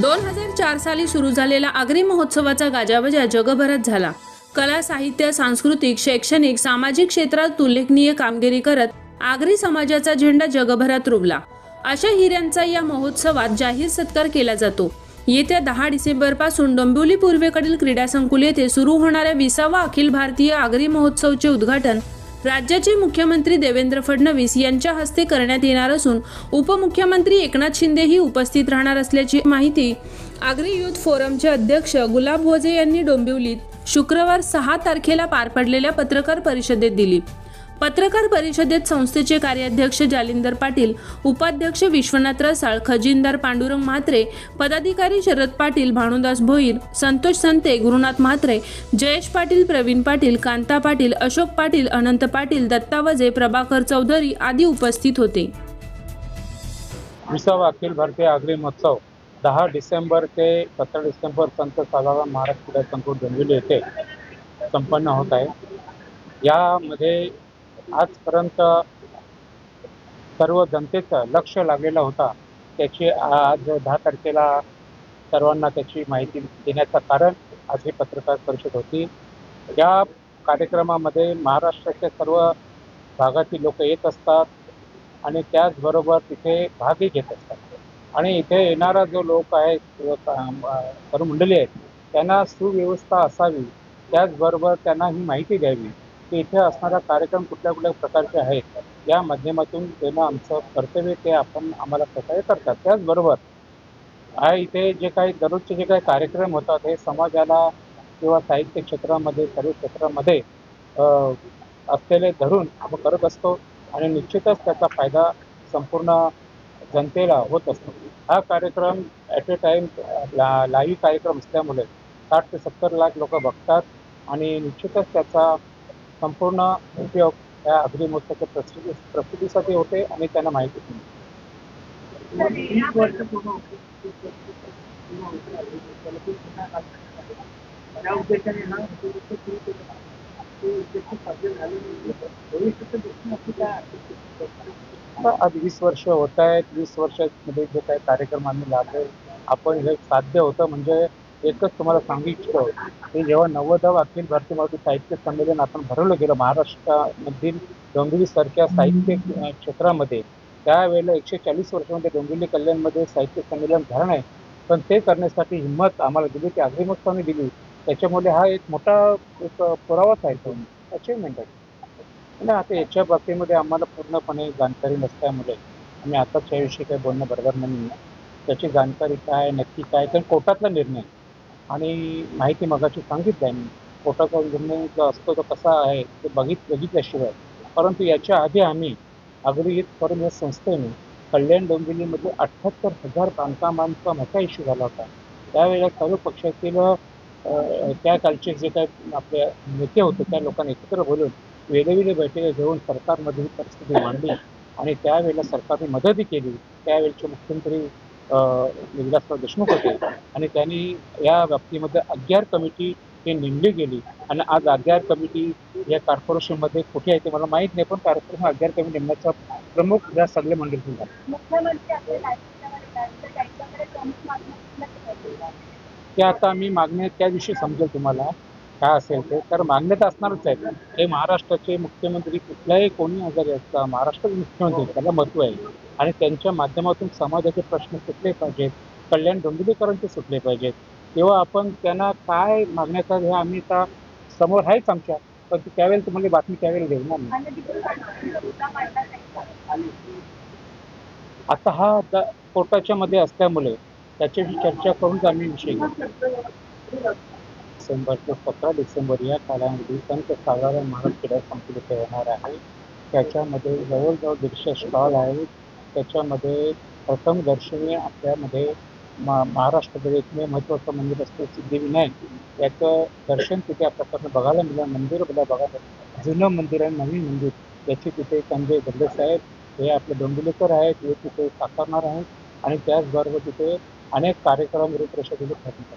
दोन हजार चार साली सुरू झालेला आगरी महोत्सवाचा गाजाबजा जगभरात झाला. कला साहित्य सांस्कृतिक शैक्षणिक सामाजिक क्षेत्रात उल्लेखनीय कामगिरी करत आगरी समाजाचा झेंडा जगभरात रुबला. अशा हिऱ्यांचा या महोत्सवात जाहीर सत्कार केला जातो. येत्या दहा डिसेंबरपासून डोंबिवली पूर्वेकडील क्रीडा संकुल येथे सुरू होणाऱ्या विसावा अखिल भारतीय आगरी महोत्सवचे उद्घाटन राज्याचे मुख्यमंत्री देवेंद्र फडणवीस यांच्या हस्ते करण्यात येणार असून उपमुख्यमंत्री एकनाथ शिंदेही उपस्थित राहणार असल्याची माहिती आगरी युथ फोरमचे अध्यक्ष गुलाब भोजे यांनी डोंबिवलीत शुक्रवार सहा तारखेला पार पडलेल्या पत्रकार परिषदेत दिली. पत्रकार परिषदेत संस्थेचे कार्याध्यक्ष जालिंदर पाटील उपाध्यक्ष विश्वनाथ रसाळ खजिनदार पांडुरंग म्हात्रे पदाधिकारी शरद पाटील भानुदास भोईर संतोष संते गुरुनाथ म्हात्रे जयेश पाटील प्रवीण पाटील कांता पाटील अशोक पाटील अनंत पाटील दत्ता वजे प्रभाकर चौधरी आदी उपस्थित होते. विसावा अखिल भारतीय आगरी महोत्सव दहा डिसेंबर ते सतरा डिसेंबर संत साधारण महाराज क्रीडा संकुल डोंबिवली येथे संपन्न होत आहे. यामध्ये आजपर्यंत सर्व जनतेचं लक्ष लागलेला होता. त्याची आज दहा तारखेला सर्वांना त्याची माहिती देण्याचं कारण आज ही पत्रकार परिषद होती. या कार्यक्रमामध्ये महाराष्ट्राच्या सर्व भागातील लोक येत असतात आणि त्याचबरोबर तिथे भागही घेत असतात. आणि इथे येणारा जो लोक आहे किंवा तरुण मंडळी आहेत त्यांना सुव्यवस्था असावी. त्याचबरोबर त्यांना ही माहिती द्यावी. की इथे असणारा कार्यक्रम कुठल्या कुठल्या प्रकारचे आहेत या माध्यमातून त्यांना आमचं कर्तव्य ते आपण आम्हाला प्रकारे करतात. त्याचबरोबर हा इथे जे काही दररोजचे जे काही कार्यक्रम होतात हे समाजाला किंवा साहित्य क्षेत्रामध्ये सर्व क्षेत्रामध्ये असलेले धरून आपण करत असतो आणि निश्चितच त्याचा फायदा संपूर्ण जनतेला होत असतो. हा कार्यक्रम ॲट ए टाईम ला लाईव्ह कार्यक्रम असल्यामुळे साठ ते सत्तर लाख लोक बघतात आणि निश्चितच त्याचा संपूर्ण उपयोग त्या अग्निमोत्सवाच्या प्रस्तुति प्रस्तुतीसाठी होते आणि त्यांना माहिती आज वीस वर्ष होत आहेत. वीस वर्षामध्ये जे काही कार्यक्रम आम्ही लाभले, आपण हे साध्य होतं म्हणजे एकच तुम्हाला सांगू इच्छितो की जेव्हा नव्वदावं अखिल भारतीय मराठी साहित्य संमेलन आपण भरवलं गेलं महाराष्ट्रामधील डोंबिवलीसारख्या साहित्य क्षेत्रामध्ये त्यावेळेला एकशे चाळीस वर्षामध्ये डोंबिवली कल्याणमध्ये साहित्य संमेलन झालं आहे पण ते करण्यासाठी हिंमत आम्हाला दिली ती आगरी दिली. त्याच्यामुळे हा एक मोठा एक पुरावाच आहे तो अचिव्हमेंट आहे ना आता याच्या बाबतीमध्ये आम्हाला पूर्णपणे जाणकारी नसल्यामुळे आम्ही आताच याविषयी काही बोलणं बरोबर नाही. त्याची जाणकारी काय नक्की काय कारण कोर्टातला निर्णय. आणि माहिती मगाशी सांगितलं आहे मी. पोटाचा निर्णय जो असतो तो कसा आहे ते बघित बघितल्याशिवाय. परंतु याच्या आधी आम्ही अग्रहित करून या संस्थेने कल्याण डोंबिवलीमध्ये अठ्ठ्याहत्तर हजार बांधकामांचा मोठा इश्यू झाला होता. त्यावेळेला सर्व पक्षातील त्या कालचे जे काय आपले नेते होते त्या लोकांनी एकत्र बोलून वेगवेगळ्या बैठका घेऊन सरकारमध्ये ही परिस्थिती मांडली आणि त्यावेळेला सरकारने मदतही केली. त्यावेळेचे मुख्यमंत्री विलासराव देशमुख होते. आणि त्यांनी या बाबतीमध्ये अज्ञार कमिटी ही नेमली गेली. आणि आज अज्ञार कमिटी या कॉर्पोरेशनमध्ये कुठे आहे ते मला माहीत नाही पण कॉर्पोरेशन अज्ञार कमिटी नेमण्याचा प्रमुख या सगळे मंडळी झाला मुख्यमंत्री आपल्या राज्यावर येतात तर त्यांच्याकडे प्रमुख मागणी कुठल्या प्रकारची आहे? ते आता आम्ही मागण्या त्या दिवशी समजेल तुम्हाला. काय असेल ते तर मागण्या तर असणारच आहे हे महाराष्ट्राचे मुख्यमंत्री कुठल्याही कोणी आजारी असता महाराष्ट्राचे मुख्यमंत्री त्याला महत्त्व आहे. आणि त्यांच्या माध्यमातून समाजाचे प्रश्न सुटले पाहिजेत कल्याण डोंबिवलीकरांचे सुटले पाहिजेत. तेव्हा आपण त्यांना काय मागण्याचा हे आम्ही आता समोर आहेच आमच्या पण त्यावेळेला तुम्हाला बातमी त्यावेळेला देऊ नाही. आता हा कोर्टाच्या मध्ये असल्यामुळे त्याच्याशी चर्चा करूनच आम्ही विषय घेऊ डिसेंबर ते सतरा डिसेंबर या कालावधी संत साधारण महाराज क्रीडा होणार आहे. त्याच्यामध्ये जवळजवळ दीडशे स्टॉल आहेत. त्याच्यामध्ये प्रथम दर्शनी आपल्यामध्ये मा महाराष्ट्रातील एकमेव महत्त्वाचं मंदिर असतं सिद्धिविनायक. याचं दर्शन तिथे आपल्याकडनं बघायला मिळालं मंदिर बघा बघायला जुनं मंदिर आहे नवीन मंदिर. याची तिथे संजय गल्ले साहेब हे आपले डोंबिवलीकर आहेत. हे तिथे साकारणार आहेत. आणि त्याचबरोबर तिथे अनेक कार्यक्रम रूपरेषा तिथे ठरवतात